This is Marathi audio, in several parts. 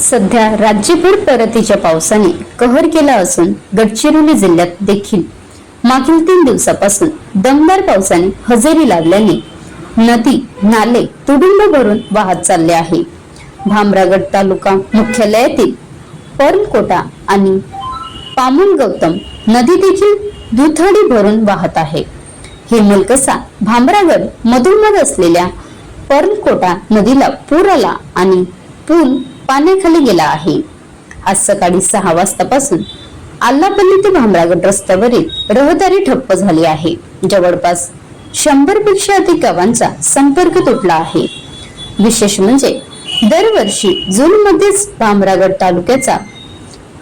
सध्या राज्यभर परतीच्या पावसाने कहर केला असून गडचिरोली जिल्ह्यात देखील मागील तीन दिवसापासून दमदार पावसाने हजेरी लावल्याने नदी नाले तुडुंब भरून वाहत चालले आहे. भामरागड तालुका मुख्यालयातील पर्लकोटा आणि पामुल गौतम नदी देखील दुथडी भरून वाहत आहे. हिरमलकसा भामरागड मधोमध असलेल्या पर्लकोटा नदीला पूर आला आणि पूल पाण्याखाली गेला आहे. आज सकाळी सहा वाजतापासून आल्लापल्ली ते भामरागड रस्त्यावरील रहदारी ठप्प झाली आहे. जवळपास शंभरपेक्षा अधिक गावांचा संपर्क तुटला आहे. विशेष म्हणजे दरवर्षी जून मध्येच भामरागड तालुक्याचा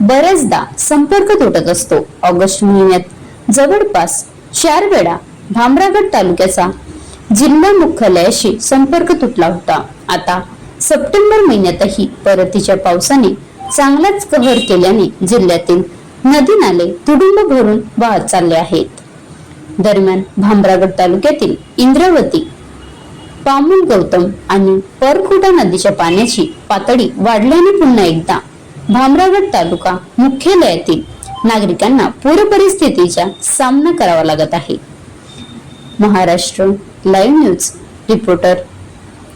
बऱ्याचदा संपर्क तुटत असतो. ऑगस्ट महिन्यात जवळपास चार वेळा भामरागड तालुक्याचा जिल्हा मुख्यालयाशी संपर्क तुटला होता. आता सप्टेंबर महिन्यातही परतीच्या पावसाने चांगलाच कहर केल्याने जिल्ह्यातील नदी नाले तुडुंब भरून वाहत चालले आहेत. दरम्यान भामरागड तालुक्यातील इंद्रावती पामुल गौतम आणि परखोटा नदीच्या पाण्याची पातळी वाढल्याने पुन्हा एकदा भामरागड तालुका मुख्यालयातील नागरिकांना पूर परिस्थितीचा सामना करावा लागत आहे. Maharashtra live news reporter